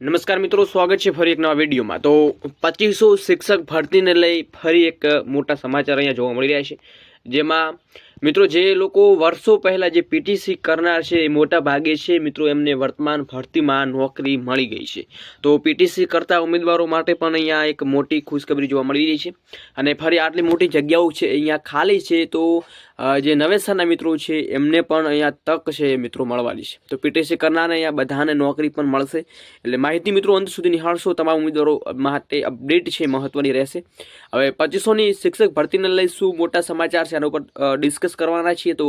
નમસ્કાર મિત્રો, સ્વાગત છે ફરી એક નવા વિડીયોમાં. તો પચીસો શિક્ષક ભરતીને લઈ ફરી એક મોટા સમાચાર અહીંયા જોવા મળી રહ્યા છે. જેમાં, મિત્રો, જે લોકો વર્ષો પહેલાં જે પીટીસી કરનાર છે, એ મોટા ભાગે છે, મિત્રો, એમને વર્તમાન ભરતીમાં નોકરી મળી ગઈ છે. તો પીટીસી કરતા ઉમેદવારો માટે પણ અહીંયા એક મોટી ખુશખબરી જોવા મળી રહી છે. અને ફરી આટલી મોટી જગ્યાઓ છે, અહીંયા ખાલી છે, તો જે નવેસરના મિત્રો છે, એમને પણ અહીંયા તક છે, મિત્રો, મળવાની છે. તો પીટીસી કરનારને અહીંયા બધાને નોકરી પણ મળશે. એટલે માહિતી, મિત્રો, અંત સુધી નિહાળશો. તમામ ઉમેદવારો માટે અપડેટ છે મહત્ત્વની રહેશે. હવે પચીસોની શિક્ષક ભરતીને લઈ શું મોટા સમાચાર છે આના ઉપર ડિસ્કસ કરવાના છીએ, તો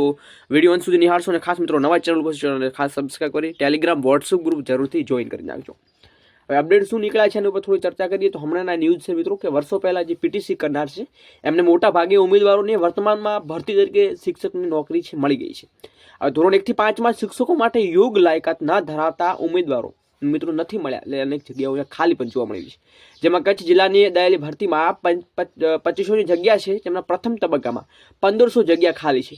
વીડિયો અંત સુધી નિહાળશો અને ખાસ મિત્રો નવા ચેનલ પર ચેનલને ખાસ સબસ્ક્રાઈબ કરી ટેલિગ્રામ વોટ્સઅપ ગ્રુપ જરૂરથી જોઈન કરી નાખજો. હવે અપડેટ શું નીકળ્યા છે એના ઉપર થોડી ચર્ચા કરીએ, તો હમણાંના ન્યૂઝ છે મિત્રો કે વર્ષો પહેલાં જે પીટીસી કરનાર છે, એમને મોટા ભાગે ઉમેદવારોને વર્તમાનમાં ભરતી તરીકે શિક્ષકની નોકરી છે, મળી ગઈ છે. હવે ધોરણ એકથી પાંચમાં શિક્ષકો માટે યોગ લાયકાત ના ધરાવતા ઉમેદવારો મિત્રો નથી મળ્યા. એટલે અનેક જગ્યાઓ ખાલી પણ જોવા મળી છે. જેમાં કચ્છ જિલ્લાની દાયેલી ભરતીમાં પચીસોની જગ્યા છે, તેમના પ્રથમ તબક્કામાં પંદરસો જગ્યા ખાલી છે.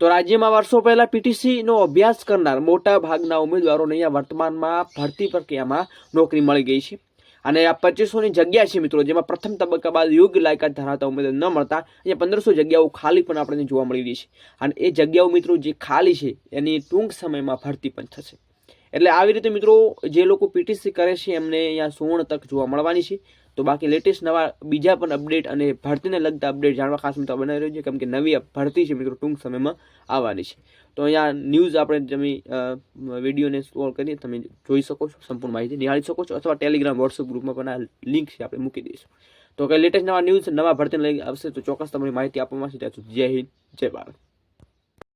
તો રાજ્યમાં વર્ષો પહેલાં પીટીસીનો અભ્યાસ કરનાર મોટા ભાગના ઉમેદવારોને અહીંયા વર્તમાનમાં ભરતી પ્રક્રિયામાં નોકરી મળી ગઈ છે. અને આ પચીસોની જગ્યા છે મિત્રો, જેમાં પ્રથમ તબક્કા બાદ યોગ્ય લાયકાત ધરાવતા ઉમેદવાર ન મળતા અહીંયા પંદરસો જગ્યાઓ ખાલી પણ આપણને જોવા મળી રહી છે. અને એ જગ્યાઓ મિત્રો જે ખાલી છે, એની ટૂંક સમયમાં ભરતી પણ થશે. એટલે આવી રીતે મિત્રો જે લોકો પીટીસી કરે છે, એમને અહીંયા સુવર્ણ તક જોવા મળવાની છે. તો બાકી લેટેસ્ટ નવા બીજા પણ અપડેટ અને ભરતીને લગતા અપડેટ જાણવા ખાસ મિત્રો બનાવી રહ્યો છે, કેમ કે નવી ભરતી છે મિત્રો ટૂંક સમયમાં આવવાની છે. તો અહીંયા ન્યૂઝ આપણે તમે વિડીયોને સ્કોર કરીએ, તમે જોઈ શકો છો, સંપૂર્ણ માહિતી નિહાળી શકો છો, અથવા ટેલિગ્રામ વોટ્સઅપ ગ્રુપમાં પણ આ લિંક છે, આપણે મૂકી દઈશું. તો કે લેટેસ્ટ નવા ન્યૂઝ નવા ભરતીને લઈ આવશે, તો ચોક્કસ તમને માહિતી આપવામાં આવશે. ત્યાં સુધી જય હિન્દ, જય ભારત.